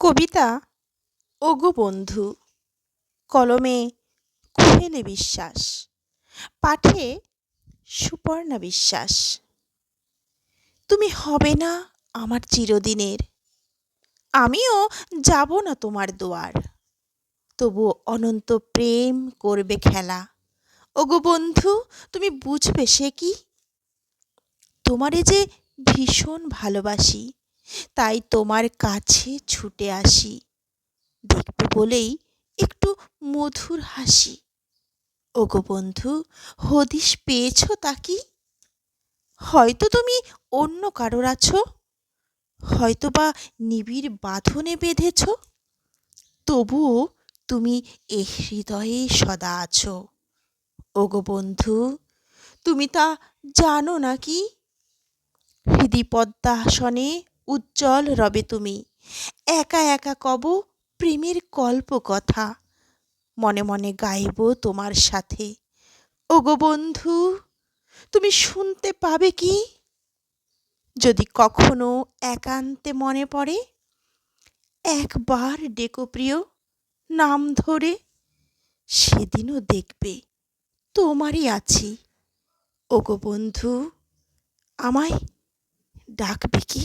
কবিতা ওগো বন্ধু, কলমে কুহেলে বিশ্বাস, পাঠে সুপর্ণা বিশ্বাস। তুমি হবে না আমার চিরদিনের, আমিও যাব না তোমার দুয়ার। তবু অনন্ত প্রেম করবে খেলা। ওগো বন্ধু, তুমি বুঝবে সে কি? তোমারে যে ভীষণ ভালোবাসি তাই তোমার কাছে ছুটে আসি। দেখবে বলেই একটু মধুর হাসি। ওগো বন্ধু হদিস পেয়েছ তা কি? হয়তো তুমি অন্য কারোর আছো। হয়তো বা নিবিড় বাঁধনে বেঁধেছ। তবুও তুমি এ হৃদয়ে সদা আছো। ওগো বন্ধু, তুমি তা জানো নাকি হৃদি পদ্মাসনে উজ্জ্বল রবে তুমি। একা একা কব প্রেমের কল্প কথা মনে মনে গাইব তোমার সাথে। ওগো বন্ধু, তুমি শুনতে পাবে কি? যদি কখনো একান্তে মনে পড়ে, একবার ডেকো প্রিয় নাম ধরে, সেদিনও দেখবে তোমারই আছি। ওগো বন্ধু, আমায় ডাকবে কি?